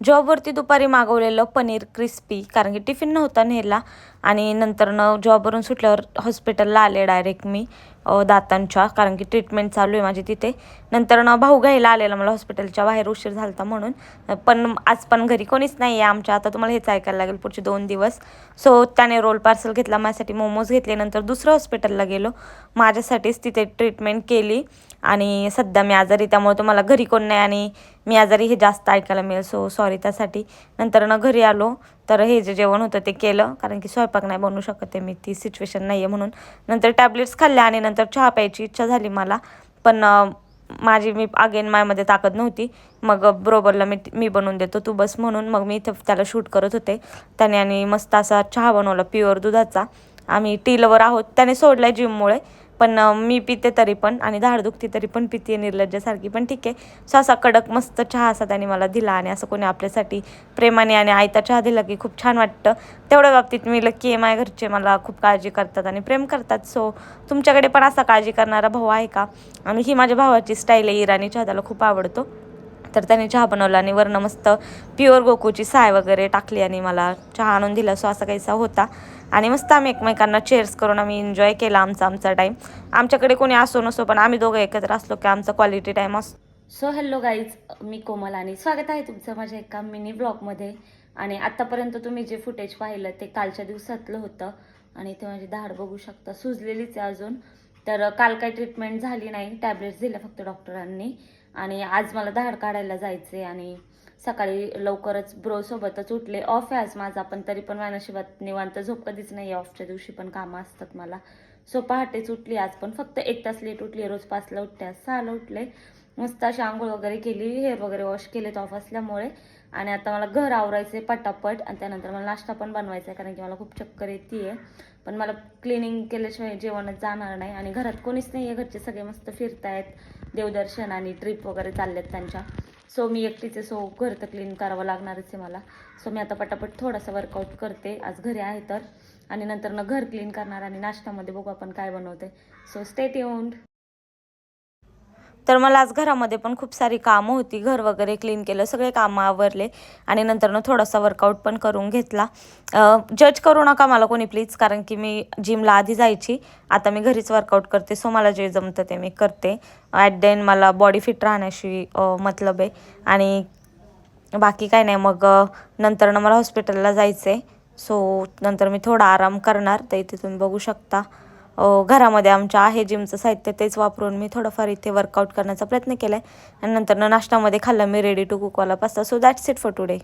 जॉबवरती दुपारी मागवलेलं पनीर क्रिस्पी कारण की टिफिन नव्हता नेला. आणि नंतरनं जॉबवरून सुटल्यावर हॉस्पिटलला आले डायरेक्ट मी दातांच्या कारण की ट्रीटमेंट चालू आहे माझी तिथे. नंतरनं भाऊ घ्यायला आलेला मला हॉस्पिटलच्या बाहेर उशीर झाला होता म्हणून. पण आज पण घरी कोणीच नाही आहे आमच्या. आता तुम्हाला हेच ऐकायला लागेल पुढचे दोन दिवस. सो त्याने रोल पार्सल घेतला माझ्यासाठी मोमोज घेतले नंतर दुसरं हॉस्पिटलला गेलो. माझ्यासाठीच तिथे ट्रीटमेंट केली. आणि सध्या मी आजारी त्यामुळे तुम्हाला घरी कोण नाही आणि मी आजारी हे जास्त ऐकायला मिळेल. सो सॉरी त्यासाठी. नंतर ना घरी आलो तर हे जे जेवण होतं ते केलं. कारण की स्वयंपाक नाही बनवू शकत आहे मी. ती सिच्युएशन नाही आहे म्हणून. नंतर टॅबलेट्स खाल्ल्या आणि नंतर चहा प्यायची इच्छा झाली मला. पण माझी मी अगेन मायमध्ये ताकद नव्हती. मग बरोबरला मी मी बनवून देतो तू बस म्हणून. मग मी इथं त्याला शूट करत होते. त्याने आणि मस्त असा चहा बनवला प्युअर दुधाचा. आम्ही टीलवर आहोत. त्याने सोडला आहे जिममुळे पण मी पिते तरी पण आणि धाड दुखती तरी पण पिते निर्लज्जासारखी. पण ठीक आहे. सो असा कडक मस्त चहा असा त्याने मला दिला आणि असं कोणी आपल्यासाठी प्रेमाने आणि आयता चहा दिला की खूप छान वाटतं. तेवढ्या बाबतीत मी लक्की आहे. माझ्या घरचे मला खूप काळजी करतात आणि प्रेम करतात. सो तुमच्याकडे पण असा काळजी करणारा भाऊ आहे का? आणि ही माझ्या भावाची स्टाईल आहे. इराणी चहा त्याला खूप आवडतो. तर त्याने चहा बनवला आणि वरनं मस्त प्युअर गोकूची साय वगैरे टाकली आणि मला चहा आणून दिला. सो असा काहीसा होता. आणि मस्त आम्ही एकमेकांना चेअर्स करून आम्ही एन्जॉय केला आमचा आमचा टाईम आमच्याकडे कोणी असो नसो पण आम्ही दोघं एकत्र असलो की आमचा क्वालिटी टाईम असतो. सो हॅलो गाईज मी कोमल आणि स्वागत आहे तुमचं माझ्या एका मिनी ब्लॉगमध्ये आणि आत्तापर्यंत तुम्ही जे फुटेज पाहिलं ते कालच्या दिवसातलं होतं. आणि ते माझी धाड बघू शकता सुजलेलीच आहे अजून. तर काल काही ट्रीटमेंट झाली नाही टॅबलेट्स दिल्या फक्त डॉक्टरांनी आणि आज मला धाड काढायला जायचे आणि सकाळी लवकरच ब्रोसोबतच उठले. ऑफ आहे आज माझा पण तरी पण माझ्या निवांत झोप कधीच नाही ऑफच्या दिवशी पण कामं असतात मला. सो पहाटेच उठली. आज पण फक्त एक तास लेट उठली. रोज पाचला उठते आज सहाला उठले. मस्त अशी आंघोळ वगैरे केली. हेअर वगैरे वॉश केलेत ऑफ असल्यामुळे. आणि आता मला घर आवरायचं आहे पटापट. आणि त्यानंतर मला नाश्ता पण बनवायचा आहे कारण की मला खूप चक्कर येते पण मला क्लिनिंग केल्याशिवाय जेवणच जाणार नाही. आणि घरात कोणीच नाही आहे घरचे सगळे मस्त फिरतायत. देवदर्शन आणि ट्रिप वगैरे चाललेत त्यांच्या. सो मी एकटीचे सो घर तर क्लीन करावं लागणारच आहे मला. सो मी आता पटापट थोडासा वर्कआउट करते. आज घरी आहे तर. आणि नंतर ना घर क्लीन करणार आणि नाश्त्यामध्ये बघू आपण काय बनवते. सो स्टे येऊन तर मला आज घरामध्ये पण खूप सारी कामं होती. घर वगैरे क्लीन केलं सगळे कामं आवरले आणि नंतरनं थोडासा वर्कआउट पण करून घेतला. जज करू नका मला कोणी प्लीज कारण की मी जिमला आधी जायची. आता मी घरीच वर्कआउट करते सो मला जे जमतं ते मी करते. ॲट देन मला बॉडी फिट राहण्याशी मतलब आहे. आणि बाकी काय नाही मग नंतरनं मला हॉस्पिटलला जायचं आहे सो नंतर मी थोडा आराम करणार तर इथे तुम्ही बघू शकता. घरामध्ये आमच्या आहे जिमचं साहित्य तेच वापरून मी थोडंफार इथे वर्कआउट करण्याचा प्रयत्न केला आहे आणि नंतर नाश्त्यामध्ये खाल्लं मी ready to कुकवाला pasta so that's it for today